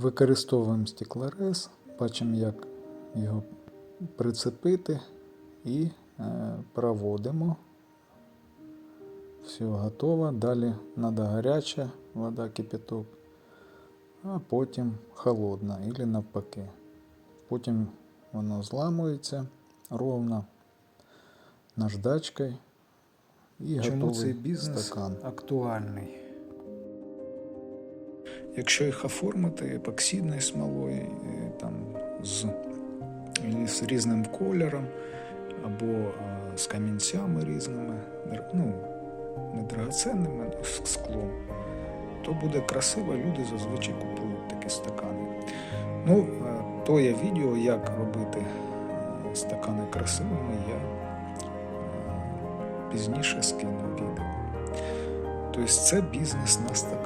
Використовуємо стеклорез, бачимо, як його прицепити і е, проводимо. Все готово. Далі треба гаряча вода, кипяток, а потім холодна або навпаки. Потім воно зламується ровно наждачкою і Чому готовий цей бізнес стакан. актуальний? Якщо їх оформити епоксидною смолою, е, там, з, з різним кольором, або е, з камінцями різними, ну, не драгоценним а склом, то буде красиво, люди зазвичай купують такі стакани. Ну, е, то є відео, як робити стакани красивими, я пізніше скину відео. Тобто це бізнес на стаканах.